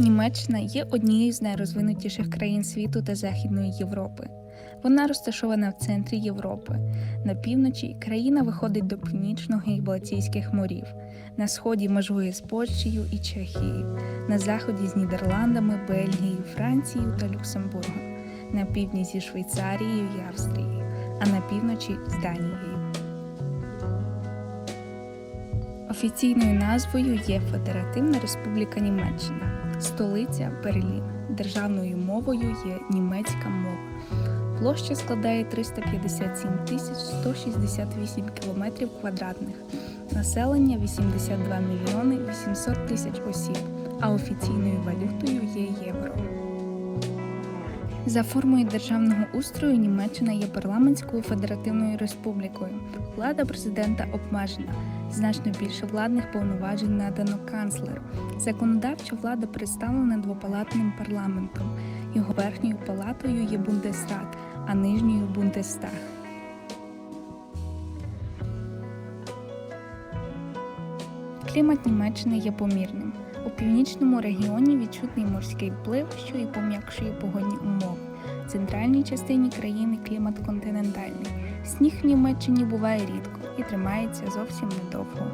Німеччина є однією з найрозвинутіших країн світу та Західної Європи. Вона розташована в центрі Європи. На півночі країна виходить до північного і Балтійських морів. На сході межує з Польщею і Чехією, на заході з Нідерландами, Бельгією, Францією та Люксембургом, на півдні зі Швейцарією і Австрією, а на півночі з Данією. Офіційною назвою є Федеративна Республіка Німеччина, столиця Берлін. Державною мовою є німецька мова. Площа складає 357 тисяч 168 кілометрів квадратних, населення 82 мільйони 800 тисяч осіб, а офіційною валютою є євро. За формою державного устрою Німеччина є парламентською федеративною республікою. Влада президента обмежена. Значно більше владних повноважень надано канцлеру. Законодавча влада представлена двопалатним парламентом. Його верхньою палатою є Бундесрат, а нижньою Бундестаг. Клімат Німеччини є помірним. У північному регіоні відчутний морський вплив, що і пом'якшує погодні умови. В центральній частині країни клімат континентальний. Сніг в Німеччині буває рідко і тримається зовсім недовго.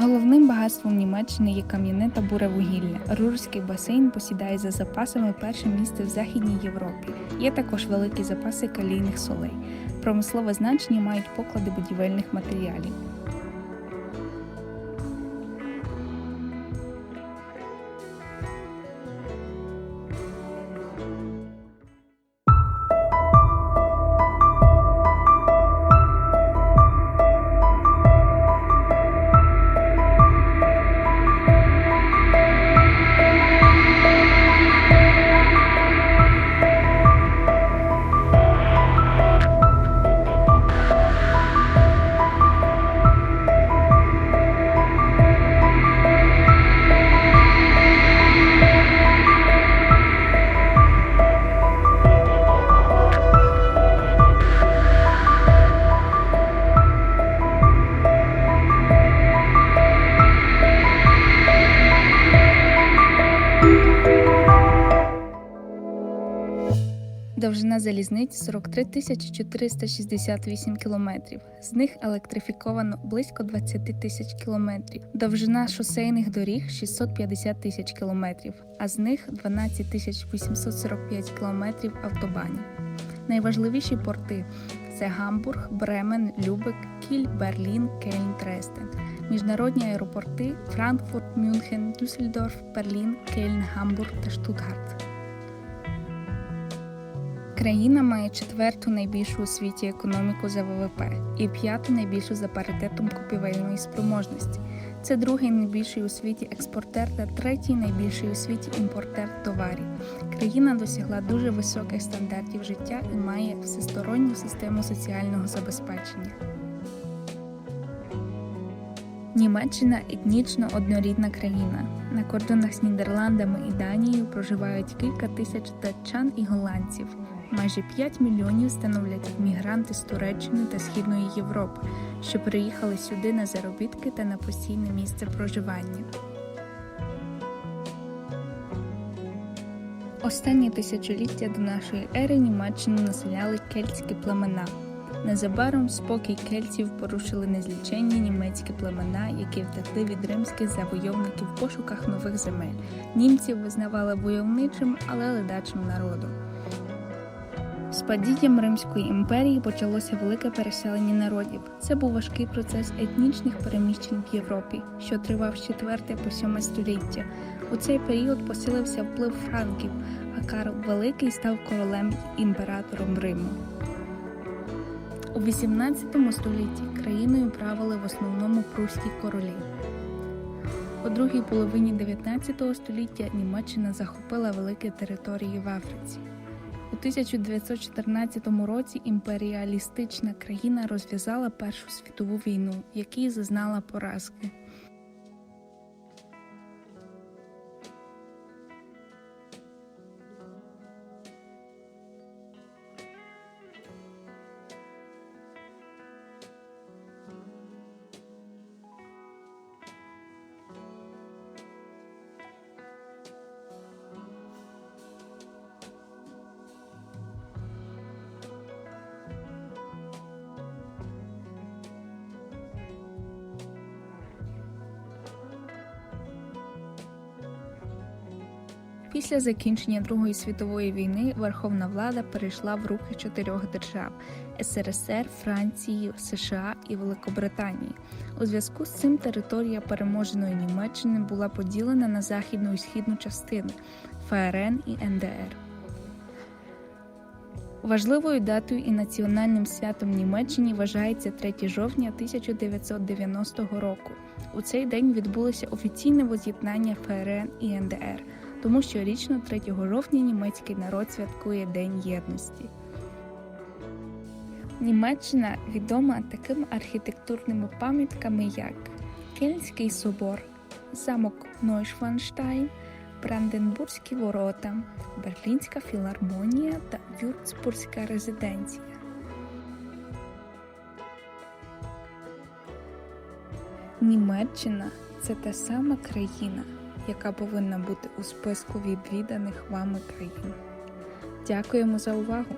Головним багатством Німеччини є кам'яне та буре вугілля. Рурський басейн посідає за запасами перше місце в Західній Європі. Є також великі запаси калійних солей. Промислове значення мають поклади будівельних матеріалів. Довжина залізниць 43 тисячі 468 кілометрів. З них електрифіковано близько 20 тисяч кілометрів. Довжина шосейних доріг 650 тисяч кілометрів, а з них 12 тисяч 845 кілометрів автобанів. Найважливіші порти це Гамбург, Бремен, Любек, Кіль, Берлін, Кельн, Трестен. Міжнародні аеропорти Франкфурт, Мюнхен, Дюссельдорф, Берлін, Кельн, Гамбург та Штутгарт. Країна має четверту найбільшу у світі економіку за ВВП і п'яту найбільшу за паритетом купівельної спроможності. Це другий найбільший у світі експортер та третій найбільший у світі імпортер товарів. Країна досягла дуже високих стандартів життя і має всесторонню систему соціального забезпечення. Німеччина етнічно однорідна країна. На кордонах з Нідерландами і Данією проживають кілька тисяч датчан і голландців. Майже 5 мільйонів становлять мігранти з Туреччини та Східної Європи, що приїхали сюди на заробітки та на постійне місце проживання. Останні тисячоліття до нашої ери Німеччину населяли кельтські племена. Незабаром спокій кельтів порушили незліченні німецькі племена, які втекли від римських завойовників в пошуках нових земель. Німців визнавали войовничим, але ледачим народом. З падінням Римської імперії почалося велике переселення народів. Це був важкий процес етнічних переміщень в Європі, що тривав з 4 по 7 століття. У цей період посилився вплив франків, а Карл Великий став королем імператором Риму. У 18 столітті країною правили в основному прусські королі. У другій половині 19 століття Німеччина захопила великі території в Африці. У 1914 році імперіалістична країна розв'язала Першу світову війну, якій зазнала поразки. Після закінчення Другої світової війни верховна влада перейшла в руки чотирьох держав СРСР, Франції, США і Великобританії. У зв'язку з цим територія переможеної Німеччини була поділена на західну і східну частини ФРН і НДР. Важливою датою і національним святом Німеччині вважається 3 жовтня 1990 року. У цей день відбулося офіційне воз'єднання ФРН і НДР, тому щорічно 3 жовтня німецький народ святкує День єдності. Німеччина відома такими архітектурними пам'ятками, як Кельнський собор, замок Нойшванштайн, Бранденбурзькі ворота, Берлінська філармонія та Вюрцбурзька резиденція. Німеччина це та сама країна, яка повинна бути у списку відвіданих вами країн. Дякуємо за увагу!